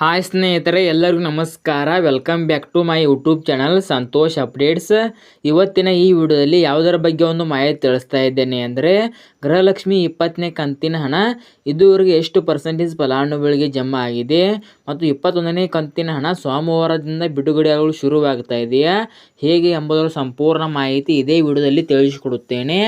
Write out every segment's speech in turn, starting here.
Hi ಸ್ನೇಹಿತರೆ, ಎಲ್ಲರಿಗೂ ನಮಸ್ಕಾರ. Welcome back to my YouTube channel Santosh updates ಇವತ್ತಿನ ಈ ವಿಡಿಯೋದಲ್ಲಿ ಯಾವುದರ ಬಗ್ಗೆ ಒಂದು ಮಾಹಿತಿ ತಿಳಿಸ್ತಾ ಇದ್ದೇನೆ ಅಂದರೆ, ಗೃಹಲಕ್ಷ್ಮಿ ಇಪ್ಪತ್ತನೇ ಕಂತಿನ ಹಣ, ಇದುವರೆಗೆ ಎಷ್ಟು ಪರ್ಸೆಂಟೇಜ್ ಫಲಾನುಭವಿಗಳಿಗೆ ಜಮಾ ಆಗಿದೆ, ಮತ್ತು ಇಪ್ಪತ್ತೊಂದನೇ ಕಂತಿನ ಹಣ ಸೋಮವಾರದಿಂದ ಬಿಡುಗಡೆಯಾಗಲು ಶುರುವಾಗ್ತಾ ಇದೆಯಾ, ಹೇಗೆ ಎಂಬುದರ ಸಂಪೂರ್ಣ ಮಾಹಿತಿ ಇದೇ ವಿಡಿಯೋದಲ್ಲಿ ತಿಳಿಸಿಕೊಡುತ್ತೇನೆ.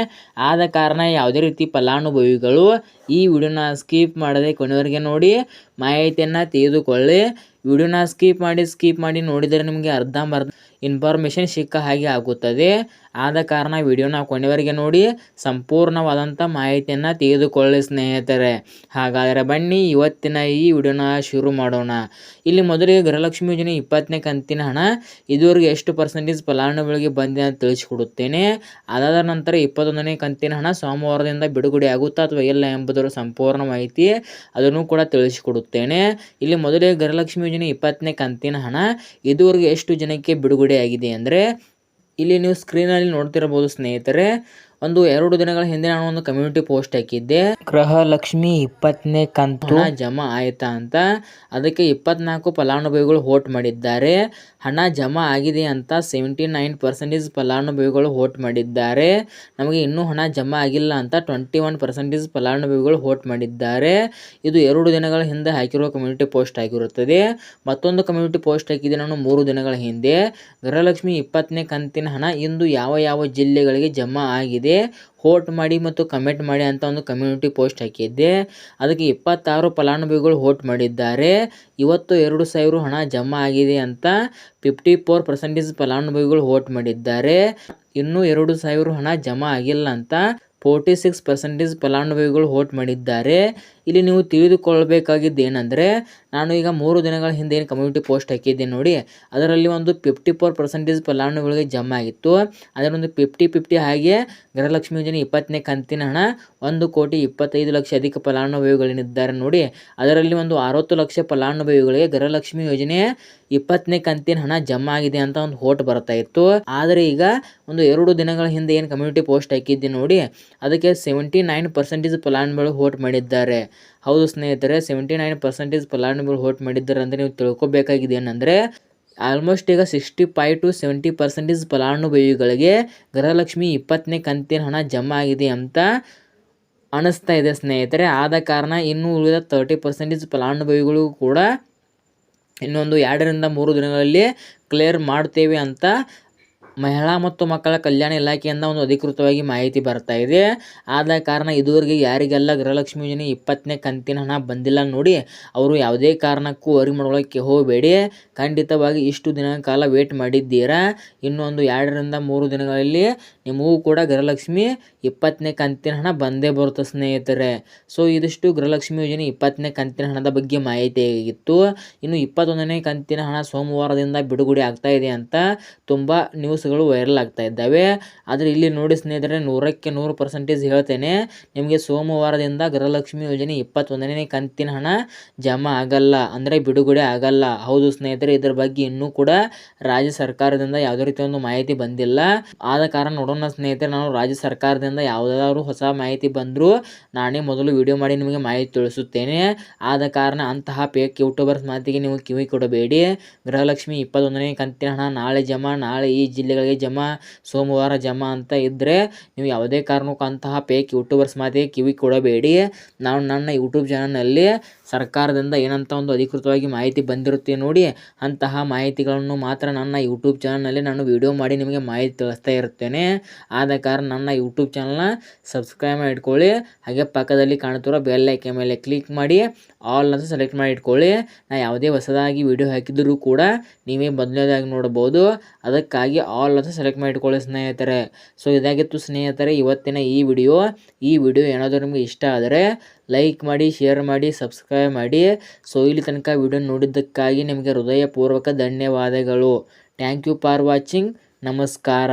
ಆದ ಕಾರಣ ಯಾವುದೇ ರೀತಿ ಫಲಾನುಭವಿಗಳು ಈ ವಿಡಿಯೋನ ಸ್ಕಿಪ್ ಮಾಡದೆ ಕೊನೆವರೆಗೆ ನೋಡಿ ಮಾಹಿತಿಯನ್ನು ತೆಗೆದುಕೊಳ್ಳಿ. ವಿಡಿಯೋನ ಸ್ಕಿಪ್ ಮಾಡಿ ಸ್ಕಿಪ್ ಮಾಡಿ ನೋಡಿದರೆ ನಿಮಗೆ ಅರ್ಧಂಬರ್ಧ ಇನ್ಫಾರ್ಮೇಷನ್ ಸಿಕ್ಕ ಹಾಗೆ ಆಗುತ್ತದೆ. ಆದ ಕಾರಣ ವಿಡಿಯೋನ ಕೊನೆವರೆಗೆ ನೋಡಿ ಸಂಪೂರ್ಣವಾದಂಥ ಮಾಹಿತಿಯನ್ನು ತೆಗೆದುಕೊಳ್ಳಿ ಸ್ನೇಹಿತರೆ. ಹಾಗಾದರೆ ಬನ್ನಿ, ಇವತ್ತಿನ ಈ ವಿಡಿಯೋನ ಶುರು ಮಾಡೋಣ. ಇಲ್ಲಿ ಮೊದಲಿಗೆ ಗೃಹಲಕ್ಷ್ಮಿ ಯೋಜನೆ ಇಪ್ಪತ್ತನೇ ಕಂತಿನ ಹಣ. ಇದುವರೆಗೆ ಎಷ್ಟು ಪರ್ಸೆಂಟೇಜ್ ಫಲಾನುಭವಿಗಳಿಗೆ ಬಂದಿದೆ ಅಂತ ತಿಳಿಸಿಕೊಡುತ್ತೇನೆ. ಅದಾದ ನಂತರ ಇಪ್ಪತ್ತೊಂದನೇ ಕಂತಿನ ಹಣ ಸೋಮವಾರದಿಂದ ಬಿಡುಗಡೆ ಆಗುತ್ತಾ ಅಥವಾ ಇಲ್ಲ ಎಂಬುದರ ಸಂಪೂರ್ಣ ಮಾಹಿತಿ ಅದನ್ನು ಕೂಡ ತಿಳಿಸಿಕೊಡುತ್ತೇನೆ. ಇಲ್ಲಿ ಮೊದಲಿಗೆ ಗೃಹಲಕ್ಷ್ಮಿ ಯೋಜನೆ ಇಪ್ಪತ್ತನೇ ಕಂತಿನ ಹಣ. ಇದುವರೆಗೆ ಎಷ್ಟು ಜನಕ್ಕೆ ಬಿಡುಗಡೆ ಆಗಿದೆ ಅಂದರೆ ಇಲ್ಲಿ ನೀವು ಸ್ಕ್ರೀನಲ್ಲಿ ನೋಡ್ತಿರಬಹುದು ಸ್ನೇಹಿತರೆ ಒಂದು ಎರಡು ದಿನಗಳ ಹಿಂದೆ ನಾನು ಒಂದು ಕಮ್ಯುನಿಟಿ ಪೋಸ್ಟ್ ಹಾಕಿದ್ದೆ. ಗೃಹಲಕ್ಷ್ಮಿ ಇಪ್ಪತ್ತನೇ ಕಂತು. ಹಣ ಜಮಾ ಆಯ್ತಾ ಅಂತ. ಅದಕ್ಕೆ ಇಪ್ಪತ್ನಾಲ್ಕು ಫಲಾನುಭವಿಗಳು ವೋಟ್ ಮಾಡಿದ್ದಾರೆ. ಹಣ ಜಮಾ ಆಗಿದೆ ಅಂತ ಸೆವೆಂಟಿ ನೈನ್ ಪರ್ಸೆಂಟೇಜ್ ಫಲಾನುಭವಿಗಳು ವೋಟ್ ಮಾಡಿದ್ದಾರೆ. ನಮಗೆ ಇನ್ನೂ ಹಣ ಜಮಾ ಆಗಿಲ್ಲ ಅಂತ ಟ್ವೆಂಟಿ ಒನ್ ಪರ್ಸೆಂಟೇಜ್ ಫಲಾನುಭವಿಗಳು ವೋಟ್ ಮಾಡಿದ್ದಾರೆ. ಇದು ಎರಡು ದಿನಗಳ ಹಿಂದೆ ಹಾಕಿರುವ ಕಮ್ಯುನಿಟಿ ಪೋಸ್ಟ್ ಆಗಿರುತ್ತದೆ. ಮತ್ತೊಂದು ಕಮ್ಯುನಿಟಿ ಪೋಸ್ಟ್ ಹಾಕಿದೆ ನಾನು ಮೂರು ದಿನಗಳ ಹಿಂದೆ. ಗೃಹಲಕ್ಷ್ಮಿ ಇಪ್ಪತ್ತನೇ ಕಂತಿನ ಹಣ ಇಂದು ಯಾವ ಯಾವ ಜಿಲ್ಲೆಗಳಿಗೆ ಜಮಾ ಆಗಿದೆ ವೋಟ್ ಮಾಡಿ ಮತ್ತು ಕಮೆಂಟ್ ಮಾಡಿ ಅಂತ ಒಂದು ಕಮ್ಯುನಿಟಿ ಪೋಸ್ಟ್ ಹಾಕಿದ್ದೆ. ಅದಕ್ಕೆ ಇಪ್ಪತ್ತಾರು ಫಲಾನುಭವಿಗಳು ಹೋಟ್ ಮಾಡಿದ್ದಾರೆ. ಇವತ್ತು ಎರಡು ಸಾವಿರ ಹಣ ಜಮಾ ಆಗಿದೆ ಅಂತ ಫಿಫ್ಟಿ ಫೋರ್ ಪರ್ಸೆಂಟೇಜ್ ಫಲಾನುಭವಿಗಳು ಹೋಟ್ ಮಾಡಿದ್ದಾರೆ. ಇನ್ನೂ ಎರಡು ಸಾವಿರ ಹಣ ಜಮಾ ಆಗಿಲ್ಲ ಅಂತ ಫೋರ್ಟಿ ಸಿಕ್ಸ್ ಪರ್ಸೆಂಟೇಜ್ ಫಲಾನುಭವಿಗಳು ವೋಟ್ ಮಾಡಿದ್ದಾರೆ. ಇಲ್ಲಿ ನೀವು ತಿಳಿದುಕೊಳ್ಳಬೇಕಾಗಿದ್ದು ಏನಂದರೆ, ನಾನು ಈಗ ಮೂರು ದಿನಗಳ ಹಿಂದೆ ಏನು ಕಮ್ಯುನಿಟಿ ಪೋಸ್ಟ್ ಹಾಕಿದ್ದೆ ನೋಡಿ, ಅದರಲ್ಲಿ ಒಂದು ಫಿಫ್ಟಿ ಫೋರ್ ಪರ್ಸೆಂಟೇಜ್ ಫಲಾನುಭವಿಗಳಿಗೆ ಜಮಾ ಆಗಿತ್ತು. ಅದರೊಂದು ಫಿಫ್ಟಿ ಫಿಫ್ಟಿ ಹಾಗೆ ಗೃಹಲಕ್ಷ್ಮಿ ಯೋಜನೆ ಇಪ್ಪತ್ತನೇ ಕಂತಿನ ಹಣ, ಒಂದು ಕೋಟಿ ಇಪ್ಪತ್ತೈದು ಲಕ್ಷ ಅಧಿಕ ಫಲಾನುಭವಿಗಳೇನಿದ್ದಾರೆ ನೋಡಿ, ಅದರಲ್ಲಿ ಒಂದು ಅರವತ್ತು ಲಕ್ಷ ಫಲಾನುಭವಿಗಳಿಗೆ ಗೃಹಲಕ್ಷ್ಮಿ ಯೋಜನೆ ಇಪ್ಪತ್ತನೇ ಕಂತಿನ ಹಣ ಜಮಾ ಆಗಿದೆ ಅಂತ ಒಂದು ಹೋಟ್ ಬರ್ತಾ ಇತ್ತು. ಆದರೆ ಈಗ ಒಂದು ಎರಡು ದಿನಗಳ ಹಿಂದೆ ಏನು ಕಮ್ಯುನಿಟಿ ಪೋಸ್ಟ್ ಹಾಕಿದ್ದೆ ನೋಡಿ ಅದಕ್ಕೆ ಸೆವೆಂಟಿ ನೈನ್ ಪರ್ಸೆಂಟೇಜ್ ಫಲಾನುಭವಿಗಳು ವೋಟ್ ಮಾಡಿದ್ದಾರೆ. ಹೌದು ಸ್ನೇಹಿತರೆ ಸೆವೆಂಟಿ ನೈನ್ ಪರ್ಸೆಂಟೇಜ್ ಫಲಾನುಭವಿಗಳು ವೋಟ್ ಮಾಡಿದ್ದಾರೆ ಅಂತ ನೀವು ತಿಳ್ಕೊಬೇಕಾಗಿದೆ ಏನಂದರೆ ಆಲ್ಮೋಸ್ಟ್ ಈಗ sixty five to seventy percentage ಫಲಾನುಭವಿಗಳಿಗೆ ಗೃಹಲಕ್ಷ್ಮಿ ಇಪ್ಪತ್ತನೇ ಕಂತಿನ ಹಣ ಜಮಾ ಆಗಿದೆ ಅಂತ ಅನಿಸ್ತಾ ಇದೆ ಸ್ನೇಹಿತರೆ. ಆದ ಕಾರಣ ಇನ್ನೂ ಉಳಿದ ತರ್ಟಿ ಪರ್ಸೆಂಟೇಜ್ ಫಲಾನುಭವಿಗಳು ಕೂಡ ಇನ್ನೊಂದು ಎರಡರಿಂದ ಮೂರು ದಿನಗಳಲ್ಲಿ ಕ್ಲಿಯರ್ ಮಾಡ್ತೇವೆ ಅಂತ ಮಹಿಳಾ ಮತ್ತು ಮಕ್ಕಳ ಕಲ್ಯಾಣ ಇಲಾಖೆಯಿಂದ ಒಂದು ಅಧಿಕೃತವಾಗಿ ಮಾಹಿತಿ ಬರ್ತಾ ಇದೆ. ಆದ ಕಾರಣ ಇದುವರೆಗೆ ಯಾರಿಗೆಲ್ಲ ಗೃಹಲಕ್ಷ್ಮಿ ಯೋಜನೆ ಇಪ್ಪತ್ತನೇ ಕಂತಿನ ಹಣ ಬಂದಿಲ್ಲ ನೋಡಿ, ಅವರು ಯಾವುದೇ ಕಾರಣಕ್ಕೂ ಅರಿ ಮಾಡ್ಕೊಳ್ಳೋಕ್ಕೆ ಹೋಗಬೇಡಿ. ಖಂಡಿತವಾಗಿ ಇಷ್ಟು ದಿನ ಕಾಲ ವೇಟ್ ಮಾಡಿದ್ದೀರಾ? ಇನ್ನೊಂದು ಎರಡರಿಂದ ಮೂರು ದಿನಗಳಲ್ಲಿ ನಿಮಗೂ ಕೂಡ ಗೃಹಲಕ್ಷ್ಮಿ ಇಪ್ಪತ್ತನೇ ಕಂತಿನ ಹಣ ಬಂದೇ ಬರುತ್ತೆ ಸ್ನೇಹಿತರೆ. ಸೊ ಇದಿಷ್ಟು ಗೃಹಲಕ್ಷ್ಮಿ ಯೋಜನೆ ಇಪ್ಪತ್ತನೇ ಕಂತಿನ ಹಣದ ಬಗ್ಗೆ ಮಾಹಿತಿ ಆಗಿತ್ತು ಇನ್ನು ಇಪ್ಪತ್ತೊಂದನೇ ಕಂತಿನ ಹಣ ಸೋಮವಾರದಿಂದ ಬಿಡುಗಡೆ ಆಗ್ತಾ ಇದೆ ಅಂತ ತುಂಬ ನ್ಯೂಸ್ಗಳು ವೈರಲ್ ಆಗ್ತಾ ಇದ್ದಾವೆ. ಆದರೆ ಇಲ್ಲಿ ನೋಡಿ ಸ್ನೇಹಿತರೆ, ನೂರಕ್ಕೆ ನೂರು ಪರ್ಸೆಂಟೇಜ್ ಹೇಳ್ತೇನೆ. ನಿಮಗೆ ಸೋಮವಾರದಿಂದ ಗೃಹಲಕ್ಷ್ಮಿ ಯೋಜನೆ ಇಪ್ಪತ್ತೊಂದನೇ ಕಂತಿನ ಹಣ ಜಮಾ ಆಗಲ್ಲ. ಅಂದರೆ ಬಿಡುಗಡೆ ಆಗಲ್ಲ. ಹೌದು ಸ್ನೇಹಿತರೆ, ಇದರ ಬಗ್ಗೆ ಇನ್ನೂ ಕೂಡ ರಾಜ್ಯ ಸರ್ಕಾರದಿಂದ ಯಾವುದೇ ರೀತಿಯ ಒಂದು ಮಾಹಿತಿ ಬಂದಿಲ್ಲ. ಆದ ಕಾರಣ ನೋಡೋಣ ಸ್ನೇಹಿತರೆ, ನಾನು ರಾಜ್ಯ ಸರ್ಕಾರದಿಂದ ಯಾವುದಾದ್ರು ಹೊಸ ಮಾಹಿತಿ ಬಂದರೂ ನಾನೇ ಮೊದಲು ವಿಡಿಯೋ ಮಾಡಿ ನಿಮಗೆ ಮಾಹಿತಿ ತಿಳಿಸುತ್ತೇನೆ. ಆದ ಕಾರಣ ಅಂತಹ ಪೇಕ್ ಯೂಟ್ಯೂಬರ್ಸ್ ಮಾತಿಗೆ ನೀವು ಕಿವಿ ಕೊಡಬೇಡಿ. ಗೃಹಲಕ್ಷ್ಮಿ ಇಪ್ಪತ್ತೊಂದನೇ ಕಂತಿನ ಹಣ ನಾಳೆ ಜಮಾ, ನಾಳೆ ಈ ಜಿಲ್ಲೆಗಳಿಗೆ ಜಮಾ, ಸೋಮವಾರ ಜಮಾ ಅಂತ ಇದ್ದರೆ ನೀವು ಯಾವುದೇ ಕಾರಣಕ್ಕೂ ಅಂತಹ ಪೇಕ್ ಯೂಟ್ಯೂಬರ್ಸ್ ಮಾತಿಗೆ ಕಿವಿ ಕೊಡಬೇಡಿ. ನಾನು ನನ್ನ ಯೂಟ್ಯೂಬ್ ಚಾನಲ್ನಲ್ಲಿ ಸರ್ಕಾರದಿಂದ ಏನಂತ ಒಂದು ಅಧಿಕೃತವಾಗಿ ಮಾಹಿತಿ ಬಂದಿರುತ್ತೆ ನೋಡಿ, ಅಂತಹ ಮಾಹಿತಿಗಳನ್ನು ಮಾತ್ರ ನನ್ನ ಯೂಟ್ಯೂಬ್ ಚಾನಲ್ನಲ್ಲಿ ನಾನು ವಿಡಿಯೋ ಮಾಡಿ ನಿಮಗೆ ಮಾಹಿತಿ ತಿಳಿಸ್ತಾ ಇರುತ್ತೇನೆ. ಆದ ಕಾರಣ ನನ್ನ ಯೂಟ್ಯೂಬ್ ಚಾನಲ್ನ ಸಬ್ಸ್ಕ್ರೈಬ್ ಮಾಡಿಟ್ಕೊಳ್ಳಿ ಹಾಗೆ ಪಕ್ಕದಲ್ಲಿ ಕಾಣುತ್ತಿರೋ ಬೆಲ್ ಐಕೆ ಮೇಲೆ ಕ್ಲಿಕ್ ಮಾಡಿ ಆಲ್ ಅಂತ ಸೆಲೆಕ್ಟ್ ಮಾಡಿ ಇಟ್ಕೊಳ್ಳಿ ನಾ ಯಾವುದೇ ಹೊಸದಾಗಿ ವಿಡಿಯೋ ಹಾಕಿದರೂ ಕೂಡ ನೀವೇ ಮೊದಲನೇದಾಗಿ ನೋಡ್ಬೋದು ಅದಕ್ಕಾಗಿ ಆಲ್ ಅಂತ ಸೆಲೆಕ್ಟ್ ಮಾಡಿ ಇಟ್ಕೊಳ್ಳಿ ಸ್ನೇಹಿತರೆ. ಸೊ ಇದಾಗಿತ್ತು ಸ್ನೇಹಿತರೆ, ಇವತ್ತಿನ ಈ ವಿಡಿಯೋ ಈ ವಿಡಿಯೋ ಏನಾದರೂ ನಿಮಗೆ ಇಷ್ಟ ಆದರೆ ಲೈಕ್ ಮಾಡಿ ಶೇರ್ ಮಾಡಿ ಸಬ್ಸ್ಕ್ರೈಬ್ ಮಾಡಿ. ಸೊ ಇಲ್ಲಿ ತನಕ ವಿಡಿಯೋ ನೋಡಿದ್ದಕ್ಕಾಗಿ ನಿಮಗೆ ಹೃದಯಪೂರ್ವಕ ಧನ್ಯವಾದಗಳು. ಥ್ಯಾಂಕ್ ಯು ಫಾರ್ ವಾಚಿಂಗ್ ನಮಸ್ಕಾರ.